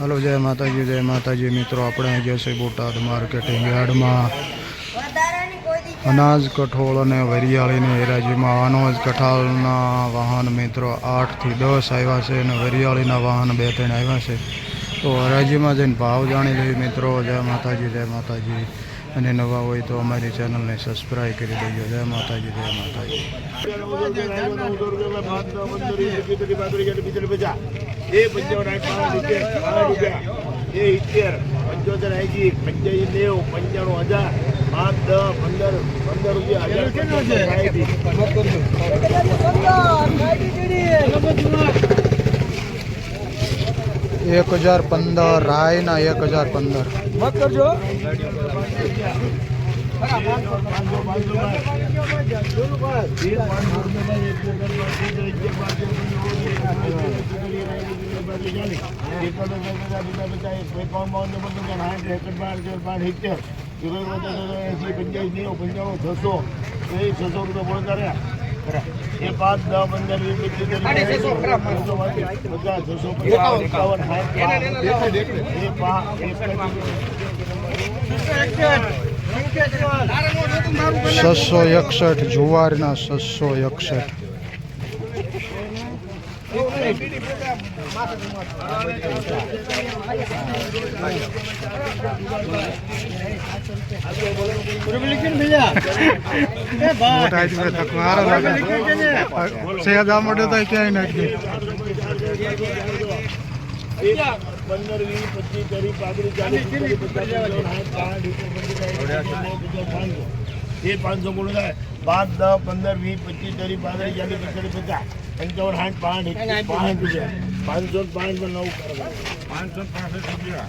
Hello, જય માતાજી જય માતાજી. મિત્રો, આપણે અહીં ગયા છે બોટાદ માર્કેટિંગ યાર્ડમાં. અનાજ, કઠોળ અને વરિયાળીની હેરાજીમાં અનાજ, કઠાળના વાહન મિત્રો, આઠથી દસ આવ્યા છે અને વરિયાળીના વાહન બે, ત્રણ આવ્યા છે. તો હરાજીમાં જઈને ભાવ જાણી લઈએ મિત્રો. જય માતાજી જય માતાજી. અને નવા હોય તો અમારી ચેનલને સબસ્ક્રાઈબ કરી દેજો. જય માતાજી જય માતાજી. એ પંચાવન પંચોતેર એંશી પંચ્યાસી નેવું પંચાણું હજાર પાંચ દસ પંદર પંદર રૂપિયા એક હજાર પંદર, રાયના એક હજાર પંદર. પાંચસો પાંચસો છસો એ છસો રૂપિયા બોલ કર્યા એ પાંચ દસ પંદર વીસ પચાસ છસો પચાસ એકાવન સાઠ એ પાંચ છસો એકસઠ જુવારના છસો એકસઠ. મોટે તો ક્યાંય નથી પંદર વીસ પચીસ ત્રીસ પાંત્રીસ ચાલીસ પચાસ એ પાંચસો ગુણ થાય. પાંચ દસ પંદર વીસ પચીસ ત્રીસ પાંત્રીસ ચાલીસ પિસ્તાલીસ પચાસ. પંચાવન સાઠ પાંચ પાંચ રૂપિયા. પાંચસો પાંચમાં નવ કરો. પાંચસો પાસઠ રૂપિયા.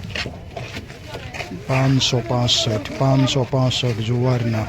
પાંચસો પાસઠ પાંચસો પાસઠ જુવારના.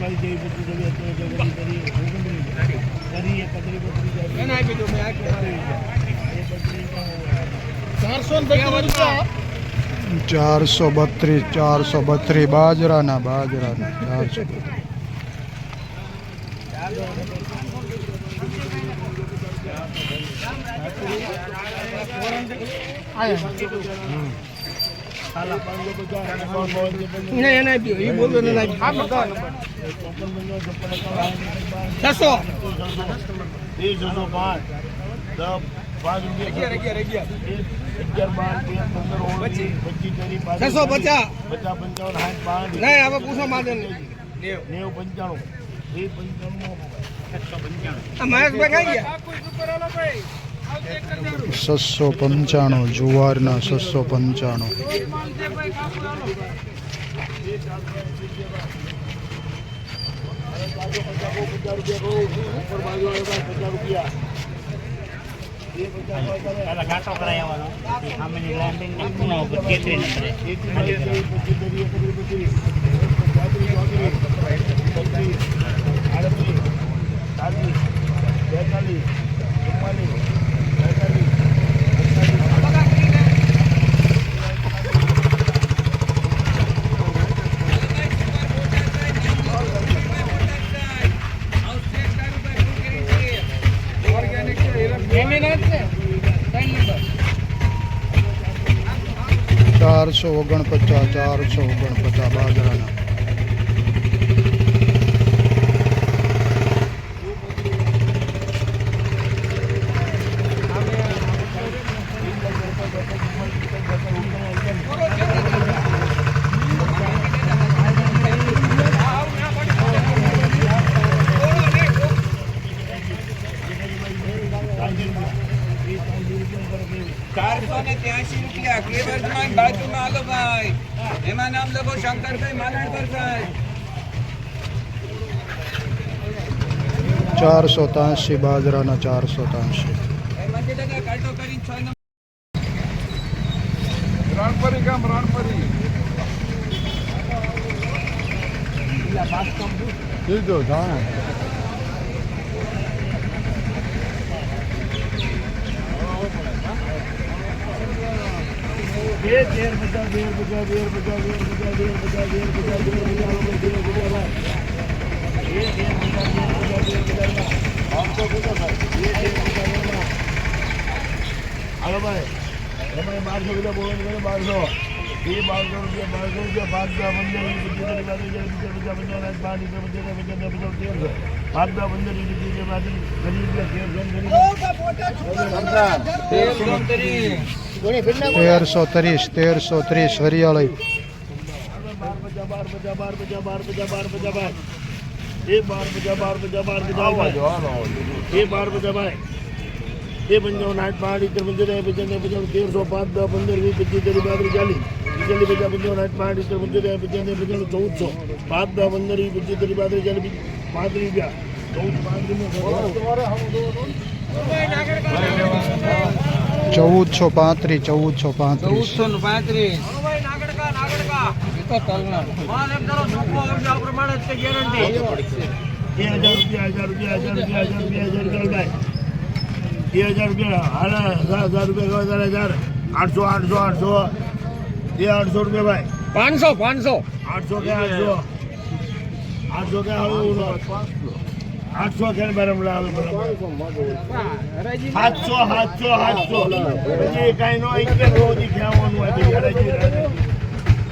મારી જેવી બધી જગ્યાએ અત્યારે જલ્દી કરી, કરી, કરી, એ પતરી જાય. ચારસો બત્રીસ ચારસો બત્રીસ બાજરાના બાજરાના ચારસો. સાલા ત્રીસ, છસો પાંચ, છસો પચાસ. પચાસ, પંચાવન, સાઠ, પાંચ, નહીં હવે પૂછો માદન નેવું, પંચાણું, એ પંચાણું, મહેશભાઈ ખાઈ ગયા છસો પંચાણું જુવારના છસો પંચાણું. બેતાલીસ રૂપિયા કહું, ઉપર બાજુ આવે તો પચાસ રૂપિયા. એ પચાસ રૂપિયા ચારસો ઓગણપચાસ ચારસો ઓગણપચાસ બાજરાના. કરતાય એમાં નામ લખો શંકરભાઈ માલણ કરતાય ચારસો ત્યાંસી બાજરાના ચારસો ત્યાંસી રણપરી ગામ રણપરી લીધો જાણે હાલો ભાઈ તમે બારસો રૂપિયા બોલો બારસો એ બારસો રૂપિયા બારસો રૂપિયા પાંચ દસ પંદર બીજા પંદર પાંચ રૂપિયા પંદર પંદર તેરસો પાંચ દસ પંદર રૂપિયા બાકી કરી રૂપિયા તેરસો તેરસો તેરસો ત્રીસ તેરસો ત્રીસ હરિયાળી એ બાર પચાસ બાર પચાસ બાર બાર એ બાર પચાસ બાર એ પંચાવન આઠ પાંચ ઇતર પંચોતેર પંચાવન પંચાવન તેરસો પાંચ દસ પંદર વીસ પચીસ ત્રીસ પાંત્રીસ ચાલીસ ચાલીસ પચાસ પંચાવન આઠ પાંચ ઇતર પંચોતેર પંચાવન પંચાવન ચૌદસો પાંચ દસ પંદર વીસ પચીસ ત્રીસ પાંત્રીસ ચાલીસ પાંત્રીસ રૂપિયા ચૌદસો પાંત્રીસ ચૌદસો પાંત્રીસ. ચૌદસો પાંત્રીસ. આઠસો આઠસો આઠસો એ આઠસો રૂપિયા ભાઈ પાંચસો. પાંચસો આઠસો કે આઠસો? આઠસો કે આઠસો? આઠસો ખેડ બરાબર આવે સાતસો સાતસો સાતસો પછી કઈ નો ઇન્ટરેસ્ટ બહુ થી ખેવાનું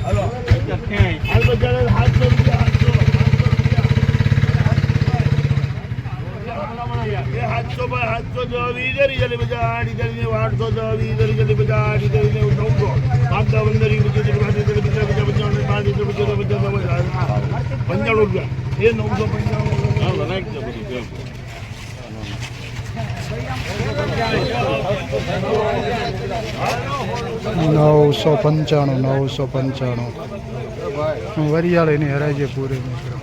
હલો હાલ બજાર સાતસો રૂપિયા સાતસો પર સાતસો જવાબી કરી બધા આડી કરીને આઠસો જવાબી કરી જલી બધા આડી કરીને નવસો પાંચ દસ પંદર પછી પાંચ બધા બધા બધા બધા પંચાણું રૂપિયા એ નવસો પંચાણું નવસો પંચાણું નવસો પંચાણું. વરિયાળીની હરાઈ છે પૂરી મિત્રો